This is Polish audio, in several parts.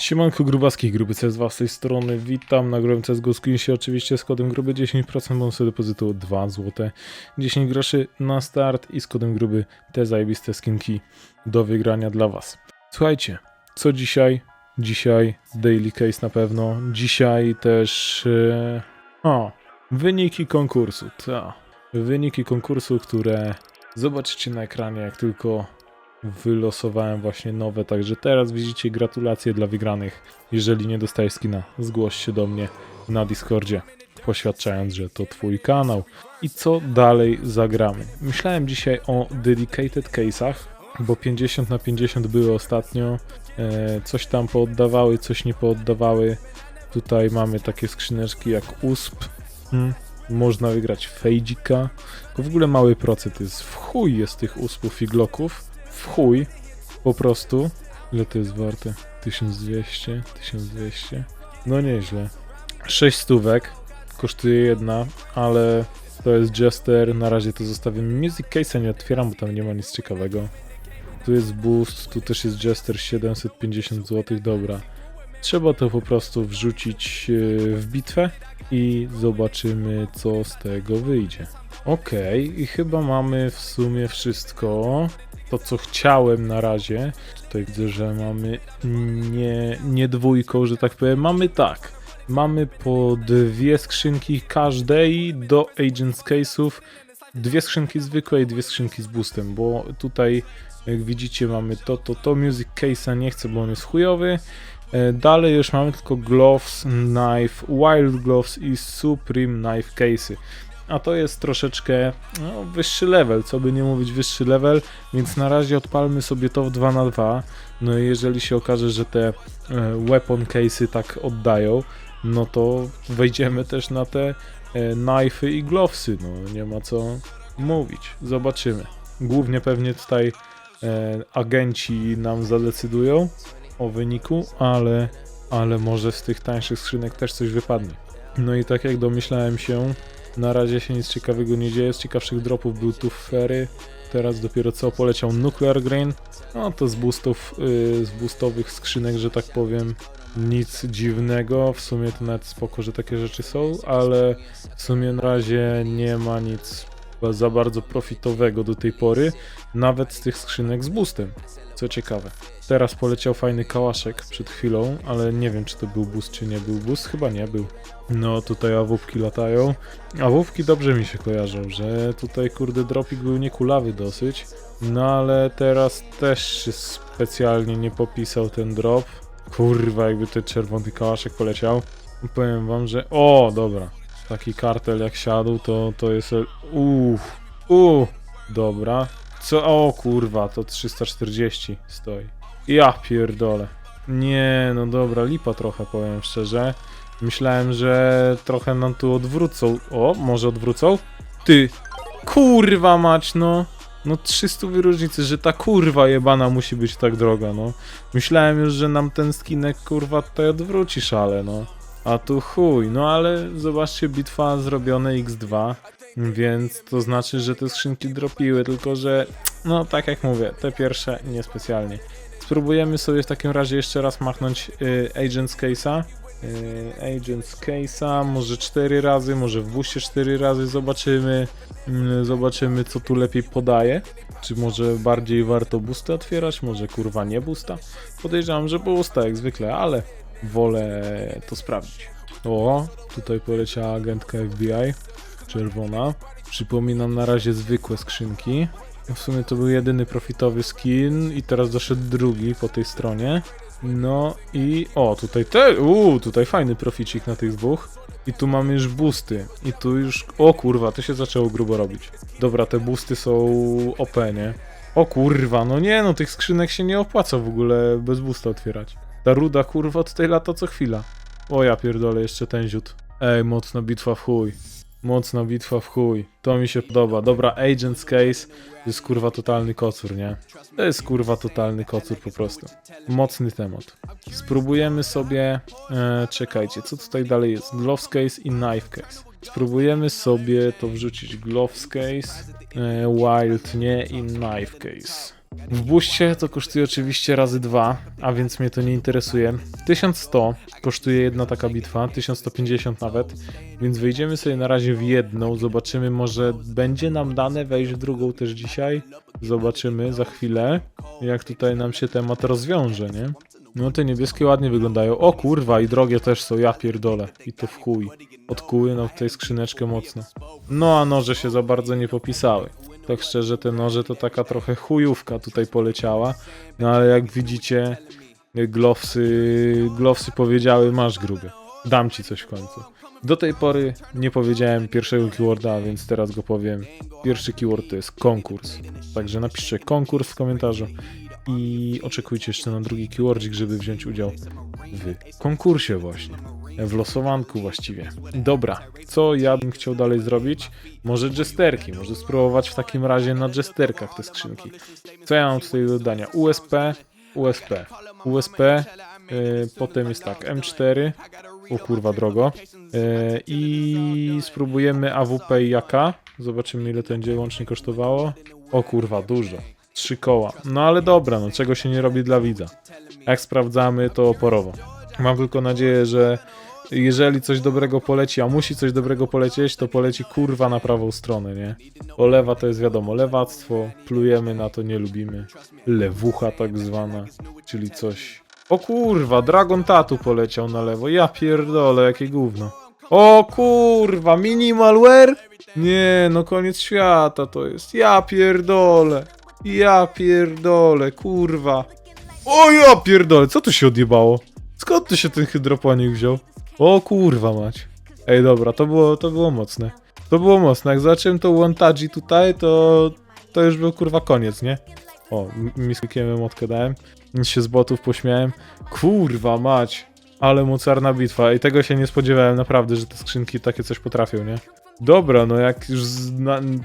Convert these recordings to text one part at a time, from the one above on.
Siemanko grubaskiej grupy CS2 z tej strony, witam na grubym CSGO Skinsie oczywiście z kodem gruby 10% bonusy depozytu 2 zł 10 groszy na start i z kodem gruby te zajebiste skinki do wygrania dla was. Słuchajcie, co dzisiaj? Dzisiaj daily case na pewno, dzisiaj też e... o, wyniki konkursu, ta. Wyniki konkursu, które zobaczycie na ekranie jak tylko wylosowałem właśnie nowe, także teraz widzicie gratulacje dla wygranych. Jeżeli nie dostajesz skina, zgłoś się do mnie na Discordzie, poświadczając, że to twój kanał. I co dalej zagramy? Myślałem dzisiaj o dedicated case'ach, bo 50 na 50 były ostatnio. E, coś tam pooddawały, coś nie pooddawały. Tutaj mamy takie skrzyneczki jak USP. Hmm. Można wygrać Fejdzika. W ogóle mały procent jest. W chuj jest tych USPów i Glocków w chuj, po prostu. Ile to jest warte? 1200, 1200. No nieźle. 6 stówek kosztuje jedna, ale to jest Jester. Na razie to zostawimy. Music Case'a nie otwieram, bo tam nie ma nic ciekawego. Tu jest Boost, tu też jest Jester 750 zł. Dobra. Trzeba to po prostu wrzucić e, w bitwę i zobaczymy, co z tego wyjdzie. Okej, i chyba mamy w sumie wszystko to, co chciałem na razie. Tutaj widzę, że mamy nie, nie dwójką, że tak powiem. Mamy tak. Mamy po dwie skrzynki każdej do Agents Case'ów. Dwie skrzynki zwykłe i dwie skrzynki z boostem, bo tutaj jak widzicie mamy to, to, to. Music Case'a nie chcę, bo on jest chujowy. E, Dalej już mamy tylko Gloves, Knife, Wild Gloves i Supreme Knife Case'y a to jest troszeczkę no, wyższy level, co by nie mówić wyższy level, więc na razie odpalmy sobie to w 2 na 2 no i jeżeli się okaże, że te e, weapon case'y tak oddają, no to wejdziemy też na te e, knife'y i glovesy, no nie ma co mówić, zobaczymy. Głównie pewnie tutaj e, agenci nam zadecydują o wyniku, ale, ale może z tych tańszych skrzynek też coś wypadnie. No i tak jak domyślałem się, na razie się nic ciekawego nie dzieje. Z ciekawszych dropów był tu Ferry. Teraz dopiero co poleciał Nuclear Grain. No to z boostów, yy, z boostowych skrzynek, że tak powiem, nic dziwnego. W sumie to nawet spoko, że takie rzeczy są, ale w sumie na razie nie ma nic za bardzo profitowego do tej pory, nawet z tych skrzynek z boostem. Co ciekawe. Teraz poleciał fajny kałaszek przed chwilą, ale nie wiem czy to był boost czy nie był boost, chyba nie był. No tutaj awupki latają. Awupki dobrze mi się kojarzą, że tutaj kurde dropik był niekulawy dosyć. No ale teraz też się specjalnie nie popisał ten drop. Kurwa jakby ten czerwony kałaszek poleciał. Powiem wam, że... O, dobra. Taki kartel jak siadł, to, to jest... Uff, uff, dobra. Co? O kurwa, to 340 stoi. Ja pierdolę. Nie, no dobra, lipa trochę, powiem szczerze. Myślałem, że trochę nam tu odwrócą. O, może odwrócą? Ty, kurwa mać, no. No 300 różnicy, że ta kurwa jebana musi być tak droga, no. Myślałem już, że nam ten skinek kurwa tutaj odwróci szale, no. A tu chuj, no ale zobaczcie, bitwa zrobione x2, więc to znaczy, że te skrzynki dropiły, tylko że, no tak jak mówię, te pierwsze niespecjalnie. Spróbujemy sobie w takim razie jeszcze raz machnąć y, Agents Case'a. Y, Agents Case'a, może 4 razy, może w buście 4 razy, zobaczymy, y, zobaczymy co tu lepiej podaje. Czy może bardziej warto boosta otwierać, może kurwa nie boosta? Podejrzewam, że boosta jak zwykle, ale wolę to sprawdzić. O, tutaj poleciała agentka FBI, czerwona. Przypominam na razie zwykłe skrzynki. W sumie to był jedyny profitowy skin i teraz doszedł drugi po tej stronie. No i o, tutaj te, uuu, tutaj fajny proficik na tych dwóch. I tu mamy już boosty. I tu już, o kurwa, to się zaczęło grubo robić. Dobra, te boosty są OP, nie? O kurwa, no nie no, tych skrzynek się nie opłaca w ogóle bez boosta otwierać. Ta ruda kurwa tutaj lata co chwila. O ja pierdolę, jeszcze ten ziut. Ej, mocna bitwa w chuj. Mocna bitwa w chuj. To mi się podoba. Dobra, Agent's Case to jest kurwa totalny kocur, nie? To jest kurwa totalny kocur po prostu. Mocny temat. Spróbujemy sobie... E, czekajcie, co tutaj dalej jest? Gloves Case i Knife Case. Spróbujemy sobie to wrzucić Gloves Case, e, Wild nie i Knife Case. W buście to kosztuje oczywiście razy dwa, a więc mnie to nie interesuje. 1100 kosztuje jedna taka bitwa, 1150 nawet, więc wejdziemy sobie na razie w jedną, zobaczymy, może będzie nam dane wejść w drugą też dzisiaj. Zobaczymy za chwilę, jak tutaj nam się temat rozwiąże, nie? No te niebieskie ładnie wyglądają. O kurwa, i drogie też są, ja pierdolę. I to w chuj. Odkuły nam tutaj skrzyneczkę mocno. No a noże się za bardzo nie popisały. Tak szczerze, te noże to taka trochę chujówka tutaj poleciała. No ale jak widzicie, glowsy, glowsy powiedziały, masz gruby. Dam ci coś w końcu. Do tej pory nie powiedziałem pierwszego keyworda, więc teraz go powiem. Pierwszy keyword to jest konkurs. Także napiszcie konkurs w komentarzu i oczekujcie jeszcze na drugi keywordzik, żeby wziąć udział w konkursie właśnie. W losowanku właściwie. Dobra, co ja bym chciał dalej zrobić? Może jesterki, może spróbować w takim razie na jesterkach te skrzynki. Co ja mam tutaj do dodania? USP, USP, USP, yy, potem jest tak, M4, o kurwa drogo, yy, i spróbujemy AWP i AK, zobaczymy ile to będzie łącznie kosztowało. O kurwa, dużo. Trzy koła. No ale dobra, no czego się nie robi dla widza. Jak sprawdzamy, to oporowo. Mam tylko nadzieję, że jeżeli coś dobrego poleci, a musi coś dobrego polecieć, to poleci kurwa na prawą stronę, nie? Olewa to jest wiadomo, lewactwo, plujemy na to, nie lubimy. Lewucha tak zwana, czyli coś... O kurwa, Dragon Tatu poleciał na lewo, ja pierdolę, jakie gówno. O kurwa, minimalware? Nie, no koniec świata to jest, ja pierdolę. Ja pierdolę, kurwa. O ja pierdolę, co tu się odjebało? Skąd tu się ten hydroponik wziął? O kurwa mać. Ej dobra, to było, to było mocne. To było mocne, jak zobaczyłem to Wantaji tutaj, to to już był kurwa koniec, nie? O, miskikiem emotkę dałem. Nic się z botów pośmiałem. Kurwa mać. Ale mocarna bitwa. I tego się nie spodziewałem naprawdę, że te skrzynki takie coś potrafią, nie? Dobra, no jak już,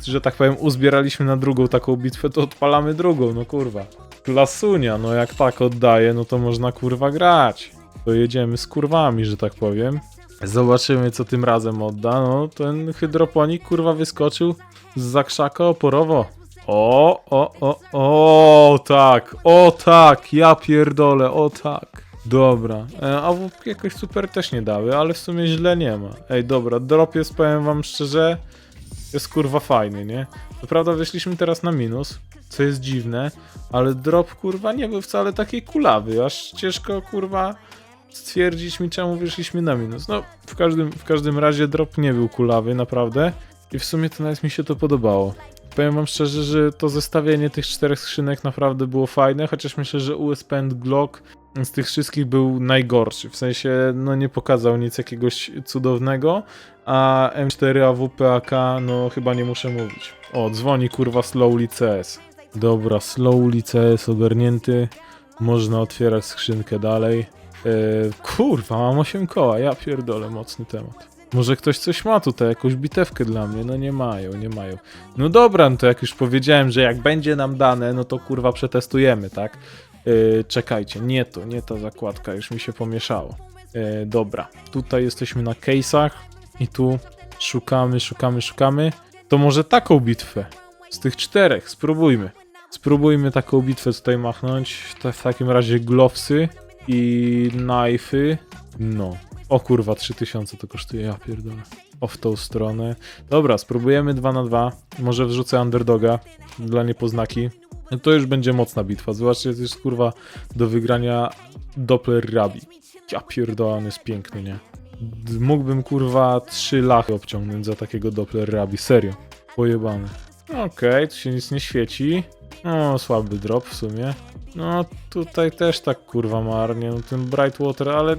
że tak powiem, uzbieraliśmy na drugą taką bitwę, to odpalamy drugą, no kurwa. Klasunia, no jak tak oddaje, no to można kurwa grać. To jedziemy z kurwami, że tak powiem. Zobaczymy, co tym razem odda. No, ten hydroponik kurwa wyskoczył z zakrzaka oporowo. O, o, o, o, tak, o tak, ja pierdolę, o tak. Dobra, e, a wódki jakoś super też nie dały, ale w sumie źle nie ma. Ej, dobra, drop jest, powiem wam szczerze, jest kurwa fajny, nie? Co prawda wyszliśmy teraz na minus, co jest dziwne, ale drop kurwa nie był wcale taki kulawy, aż ciężko kurwa stwierdzić mi czemu wyszliśmy na minus. No, w każdym, w każdym razie drop nie był kulawy, naprawdę. I w sumie to nawet mi się to podobało. Powiem wam szczerze, że to zestawienie tych czterech skrzynek naprawdę było fajne, chociaż myślę, że USP and Glock z tych wszystkich był najgorszy. W sensie, no nie pokazał nic jakiegoś cudownego, a M4 AWP AK, no chyba nie muszę mówić. O, dzwoni kurwa Slowly CS. Dobra, Slowly CS ogarnięty. Można otwierać skrzynkę dalej. Eee, kurwa, mam 8 koła, ja pierdolę, mocny temat. Może ktoś coś ma tutaj, jakąś bitewkę dla mnie? No nie mają, nie mają. No dobra, no to jak już powiedziałem, że jak będzie nam dane, no to kurwa przetestujemy, tak? Yy, czekajcie, nie to, nie ta zakładka, już mi się pomieszało. Yy, dobra, tutaj jesteśmy na case'ach i tu szukamy, szukamy, szukamy. To może taką bitwę z tych czterech, spróbujmy. Spróbujmy taką bitwę tutaj machnąć. To w takim razie glowsy i knife'y. No. O kurwa, 3000 to kosztuje, ja pierdolę. O w tą stronę. Dobra, spróbujemy 2 na 2 Może wrzucę underdoga dla niepoznaki. No To już będzie mocna bitwa. Zobaczcie, to jest kurwa do wygrania Doppler Rabi. Ja pierdolę, on jest piękny, nie? Mógłbym kurwa trzy lachy obciągnąć za takiego Doppler Rabi. Serio. Pojebany. Okej, tu się nic nie świeci. O, słaby drop w sumie. No, tutaj też tak kurwa marnie. No, ten Brightwater, ale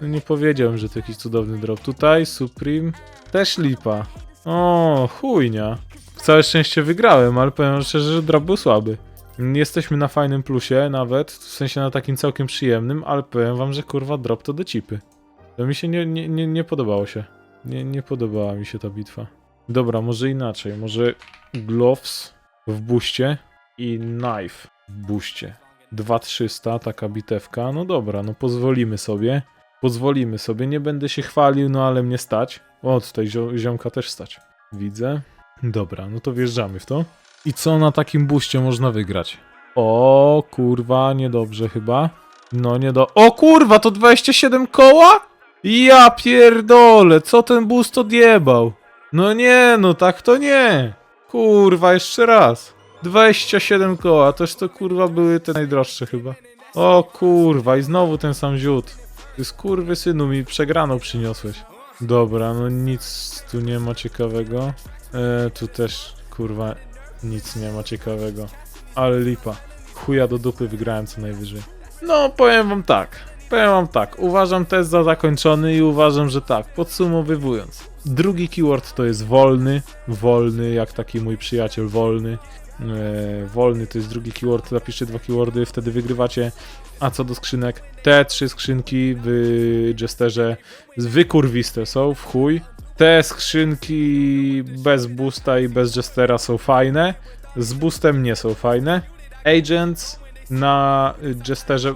no nie powiedziałem, że to jakiś cudowny drop. Tutaj Supreme też lipa. O, chujnia. Całe szczęście wygrałem, ale powiem szczerze, że drop był słaby. Jesteśmy na fajnym plusie nawet, w sensie na takim całkiem przyjemnym, ale powiem wam, że kurwa drop to do cipy. To mi się nie, nie, nie, nie podobało się. Nie, nie podobała mi się ta bitwa. Dobra, może inaczej. Może gloves w buście i knife w buście. 2300, taka bitewka. No dobra, no pozwolimy sobie. Pozwolimy sobie, nie będę się chwalił, no ale mnie stać. O, tutaj zio ziomka też stać. Widzę. Dobra, no to wjeżdżamy w to. I co na takim buście można wygrać? O kurwa, niedobrze chyba. No nie do... O kurwa, to 27 koła? Ja pierdolę, co ten boost odjebał? No nie, no tak to nie. Kurwa, jeszcze raz. 27 koła, toż to kurwa były te najdroższe chyba. O kurwa, i znowu ten sam ziut. Ty skurwy synu mi przegraną przyniosłeś. Dobra, no nic tu nie ma ciekawego. E, tu też kurwa nic nie ma ciekawego. Ale lipa. Chuja do dupy wygrałem co najwyżej. No, powiem wam tak. Powiem wam tak. Uważam test za zakończony i uważam, że tak. Podsumowywując. Drugi keyword to jest wolny. Wolny, jak taki mój przyjaciel wolny. E, wolny to jest drugi keyword. Zapiszcie dwa keywordy, wtedy wygrywacie. A co do skrzynek, te trzy skrzynki w Jesterze wykurwiste są, w chuj. Te skrzynki bez boosta i bez Jestera są fajne. Z boostem nie są fajne. Agents na Jesterze,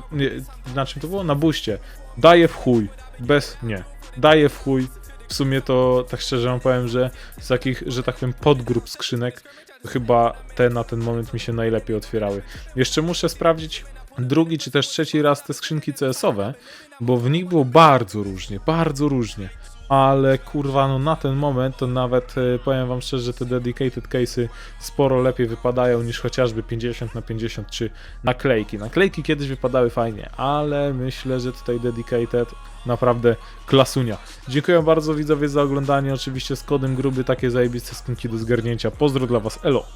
na czym to było? Na booście. Daje w chuj. Bez, nie. Daje w chuj. W sumie to, tak szczerze powiem, że z takich, że tak powiem, podgrup skrzynek, chyba te na ten moment mi się najlepiej otwierały. Jeszcze muszę sprawdzić drugi czy też trzeci raz te skrzynki CS-owe, bo w nich było bardzo różnie, bardzo różnie. Ale kurwa, no na ten moment to nawet e, powiem wam szczerze, że te dedicated case'y sporo lepiej wypadają niż chociażby 50 na 50 czy naklejki. Naklejki kiedyś wypadały fajnie, ale myślę, że tutaj dedicated naprawdę klasunia. Dziękuję bardzo widzowie za oglądanie. Oczywiście z kodem gruby takie zajebiste skinki do zgarnięcia. Pozdro dla was, elo!